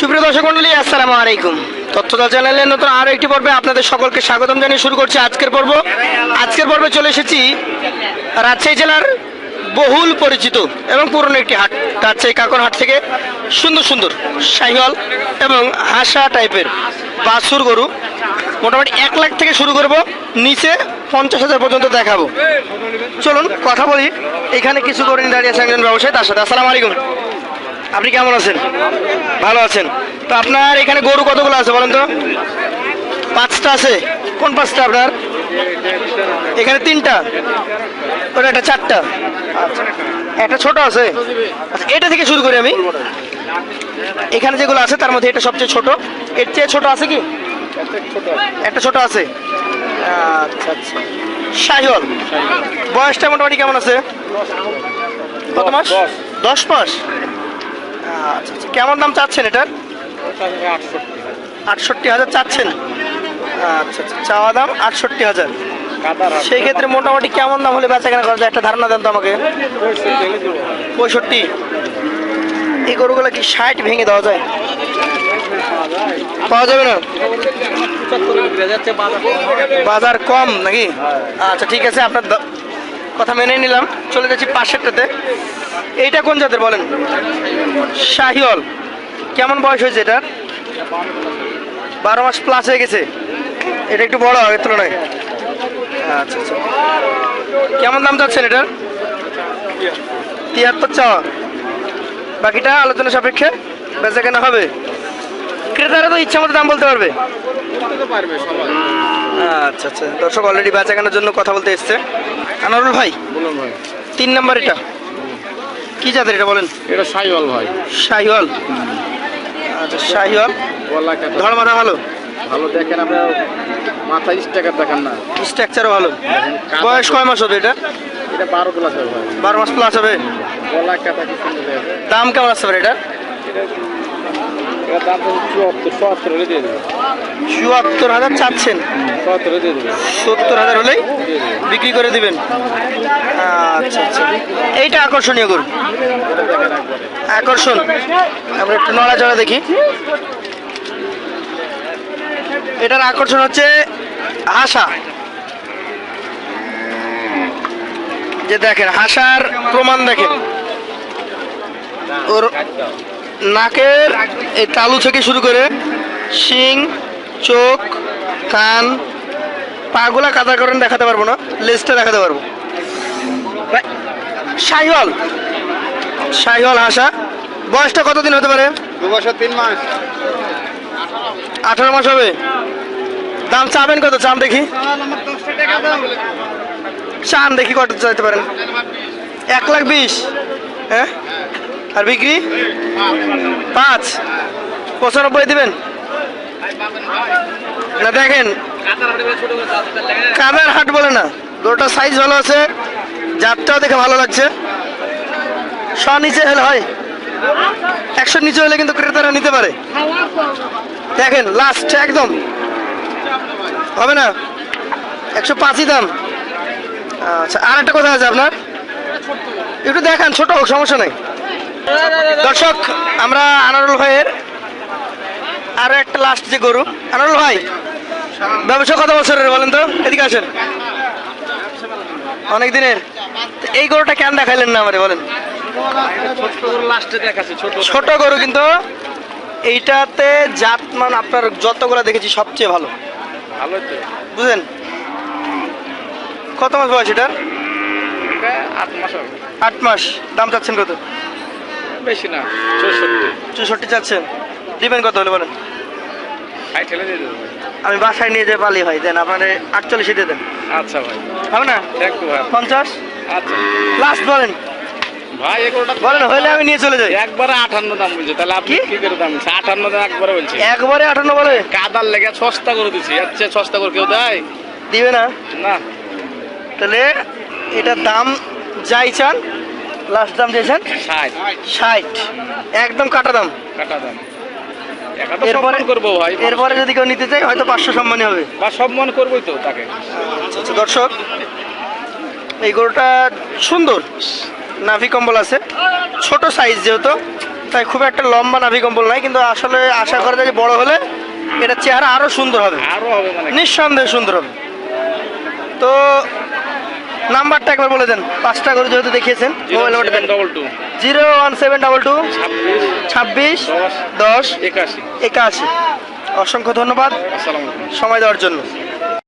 সুপ্রিয় দর্শক মন্ডলী, আসসালামু আলাইকুম। তথ্যদা চ্যানেলের নতুন আরও একটি পর্বে আপনাদের সকলকে স্বাগতম জানিয়ে শুরু করছি আজকের পর্ব। আজকের পর্বে চলে এসেছি রাজশাহী জেলার বহুল পরিচিত এবং পুরনো একটি হাট, রাজশাহী কাকর হাট থেকে সুন্দর সুন্দর শাহিওয়াল এবং হাসা টাইপের বাছুর গরু। মোটামুটি এক লাখ থেকে শুরু করব, নিচে পঞ্চাশ হাজার পর্যন্ত দেখাবো। চলুন, কথা বলি। এখানে কিছু করে দাঁড়িয়ে আছে একজন ব্যবসায়ী, তার সাথে। আসসালামু আলাইকুম। আপনি কেমন আছেন? ভালো আছেন। তো আপনার এখানে গরু কতগুলো আছে বলেন তো? পাঁচটা আছে। কোন পাঁচটা আপনার? এখানে তিনটা। ওটা একটা চারটা। আচ্ছা। একটা ছোট আছে? আচ্ছা এটা থেকে শুরু করি আমি। এখানে যেগুলো আছে তার মধ্যে এটা সবচেয়ে ছোট। এর চেয়ে ছোট আছে কি? একটা ছোট আছে। আচ্ছা আচ্ছা। শাহিওয়াল। বয়সটা মোটামুটি কেমন আছে? কত মাস? দশ। মাস। আচ্ছা আচ্ছা। কেমন দাম চাচ্ছেন এটার? আটষট্টি হাজার চাচ্ছেন। আচ্ছা আচ্ছা। চাওয়া দাম আটষট্টি হাজার। সেই ক্ষেত্রে মোটামুটি কেমন দাম হলে বেচা কেনা করা যায়? একটা ধারণা দেন তো আমাকে। পঁয়ষট্টি। এই গরুগুলো কি ষাট ভেঙে দেওয়া যায়? পাওয়া যাবে না? বাজার কম নাকি? আচ্ছা ঠিক আছে। আপনার কথা মেনে নিলাম। চলে যাচ্ছি পাশেরটাতে এইটা কোন জাতের বলেন? শাহিওল কেমন বয়স হয়েছে এটার? বারো মাস প্লাস হয়ে গেছে। এটা একটু বড় আগের তুলনায়। আচ্ছা আচ্ছা। কেমন দাম যাচ্ছেন এটার? তিয়াত্তর চাওয়া। বাকিটা আলোচনা সাপেক্ষে বেচা কেনা হবে। ক্রেতারা তো ইচ্ছা মতো দাম বলতে পারবে। আচ্ছা আচ্ছা। দর্শক অলরেডি বেচা কেনার জন্য কথা বলতে এসছে। আনারুল ভাই? বলুন ভাই। তিন নাম্বার এটা? কি জাতের এটা বলেন? এটা সাইওয়াল ভাই। শাহিওয়াল। আচ্ছা শাহিওয়াল। কাটা। ধর মাথা ভালো। ভালো দেখেন আপনার মাথা স্টেকার দেখেন না। স্ট্রাকচারও ভালো। বয়স কয় মাস হবে এটা? এটা বারো প্লাস হবে বারো মাস প্লাস হবে। গলা কাটা দাম কেমন আসতে পারে এটা চুয়াত্তর হাজার চাচ্ছেন? সত্তর হাজার হলেই বিক্রি করে দিবেন? আচ্ছা আচ্ছা। এইটা আকর্ষণীয় গরু। আকর্ষণ। আমরা একটু নড়াচড়া দেখি। এটার আকর্ষণ হচ্ছে হাসা। যে দেখেন হাসার প্রমাণ দেখেন। ওর নাকের এই তালু থেকে শুরু করে শিং চোখ কান পাগুলা কাদা করেন দেখাতে পারব না লেজটা দেখাতে পারব। শাহিওয়াল। শাহিওয়াল হাসা। বয়সটা কতদিন হতে পারে? দু বছর তিন মাস। আঠারো মাস হবে। দাম চাবেন কত? চান দেখি। চান দেখি কত চাইতে পারেন। এক লাখ বিশ। হ্যাঁ? আর বিক্রি? পাঁচ। পঁচানব্বই দেবেন? না, দেখেন। কাদার হাট বলে না। গরুটা সাইজ ভালো আছে। জাতটাও দেখে ভালো লাগছে। শ নিচে হলে হয়। একশো নিচে হলে কিন্তু ক্রেতারা নিতে পারে। দেখেন লাস্ট একদম। হবে না? একশো পাঁচই দাম। আচ্ছা আর একটা কথা আছে আপনার। একটু দেখান, ছোট হোক, সমস্যা নাই। দর্শক আমরা আনারুল ভাইয়ের আরও একটা লাস্ট যে গরু। আনারুল ভাই ব্যবসা কত বছরের বলেন তো? এদিকে আসেন। অনেক দিনের। এই গরুটা কেন দেখাইলেন না আমারে বলেন। ছোট গরু কিন্তু এইটাতে জাতমান আপনার যতগুলো দেখেছি সবচেয়ে ভালো। বুঝলেন? কত মাস বয়স এটা? এটা আট মাস আট মাস। দাম চাচ্ছেন কত? বেশি না চৌষট্টি। চৌষট্টি চাচ্ছেন। দিবেন কত হলে বলেন? ঠেলে দিয়ে দেবো। আমি বাসায় নিয়ে যেতে পারলি ভাই দেন আপনার আটচল্লিশে দিয়ে দেন। আচ্ছা ভাই। হবে না? পঞ্চাশ? আচ্ছা। লাস্ট বলেন। ভাই এগুলোটা বলেন হইলে আমি নিয়ে চলে যাই। একবারে আটান্ন দাম বলছে তাহলে আপনি কি? করে দাম আটান্ন দাম একবারে বলছে। একবারে আটান্ন বলে? কাদার লেগে সস্তা করে দিছি সস্তা করে কেউ দেয়? দিবে না? না। তাহলে এটার দাম যাই চান লাস্ট দাম দিয়েছেন? ষাট। ষাট। একদম কাটা দাম। কাটা দাম। এরপরে করব ভাই এরপরে যদি কেউ নিতে চাই হয়তো পাঁচশো সম্মানই হবে। বা সম্মান করবোই তো তাকে। আচ্ছা দর্শক এই গরুটা সুন্দর। নাভি কম্বল আছে। ছোট সাইজ যেহেতু তাই খুব একটা লম্বা নাভি কম্বল নাই কিন্তু আসলে আশা করা যায় যে বড় হলে এটা চেহারা আরও সুন্দর হবে মানে। নিঃসন্দেহে সুন্দর হবে। তো নাম্বারটা একবার বলে দেন। পাঁচটা করে যেহেতু দেখিয়েছেন মোবাইল নাম্বারটা দেন। Zero one seven double two ছাব্বিশ। দশ। একাশি। একাশি। অসংখ্য ধন্যবাদ। সময় দেওয়ার জন্য।